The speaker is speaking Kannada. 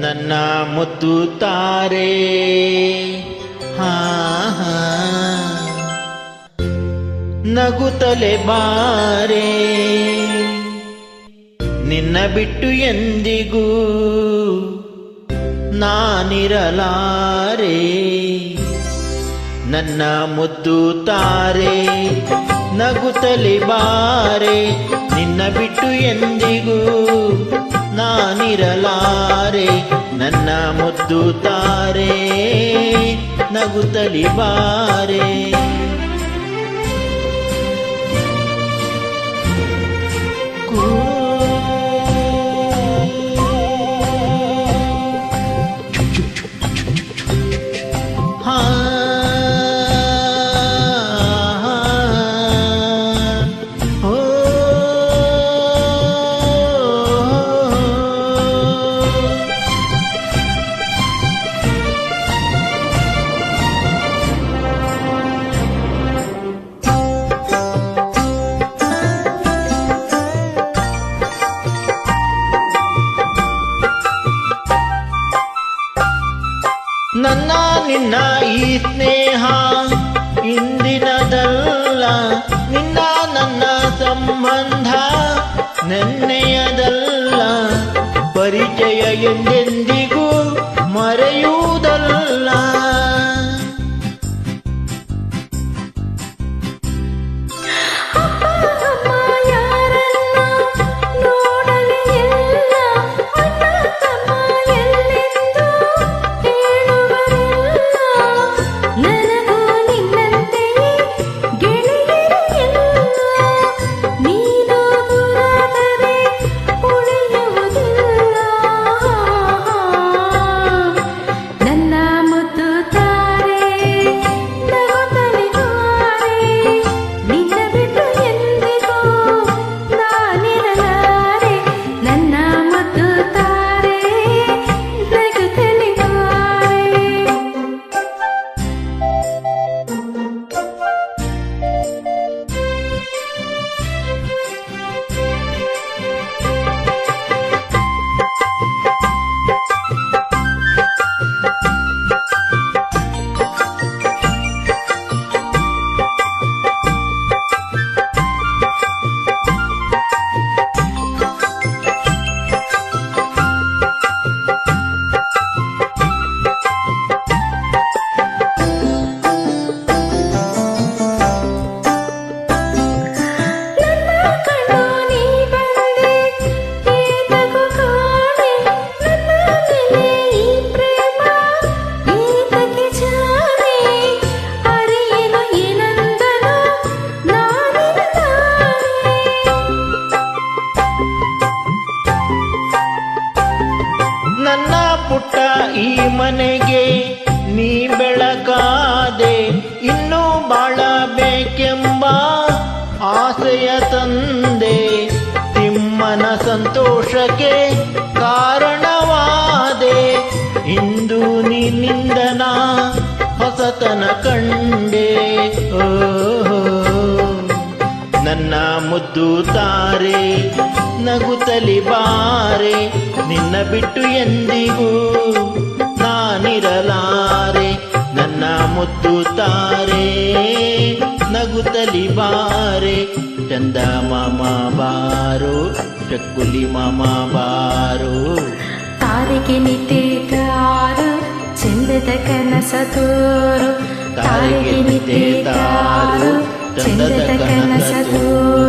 ನನ್ನ ಮುದ್ದು ತಾರೆ. ಹಾ. ನಗುತ್ತಲೆ ಬಾರೆ. ನಿನ್ನ ಬಿಟ್ಟು ಎಂದಿಗೂ ನಾನಿರಲಾರೆ. ನನ್ನ ಮುದ್ದು ತಾರೆ, ನಗುತ್ತಲೆ ಬಾರೆ. ನಿನ್ನ ಬಿಟ್ಟು ಎಂದಿಗೂ ನಾನಿರಲಾರೆ ನನ್ನ ಮುದ್ದು ತಾರೆ ನಗುತ್ತಲಿ ಬಾರೆ. ಹಾ ಸ್ನೇಹ ಇಂದಿನದಲ್ಲ. ನಿನ್ನ ನನ್ನ ಸಂಬಂಧ ನೆನ್ನೆಯದಲ್ಲ. ಪರಿಚಯ ಎಂದೆಂದಿಗೂ ಮರೆಯುವುದಲ್ಲ. ಪುಟ್ಟ ಈ ಮನೆಗೆ ನೀ ಬೆಳಕಾದೆ ಇನ್ನೂ ಬಾಳಬೇಕೆಂಬ ಆಸೆಯ ತಂದೆ. ತಿಮ್ಮನ ಸಂತೋಷಕ್ಕೆ ಕಾರಣವಾದೆ. ಇಂದು ನಿನ್ನಿಂದನ ಹೊಸತನ ಕಂಡೆ. ಓಹೋ ನನ್ನ ಮುದ್ದು ತಾರೆ ನಗುತ್ತಲಿ ಬಾರೆ ನಿನ್ನ ಬಿಟ್ಟು ಎಂದಿಗೂ ನಾನಿರಲಾರೆ. ನನ್ನ ಮುದ್ದು ತಾರೆ ನಗುತ್ತಲಿ ಬಾರೆ ಚಂದ ಮಾಮ ಬಾರೋ ಚಕ್ಕುಲಿ ಮಾಮ ಬಾರೋ. ತಾರೆಗೆ ನಿಂತಿದ್ದಾರು ಚಂದದ ಕನಸ ತೋರು. ತಾರೆಗೆ ನಿಂತಿದ್ದಾರು ಚಂದದ ಕನಸ ತೋರು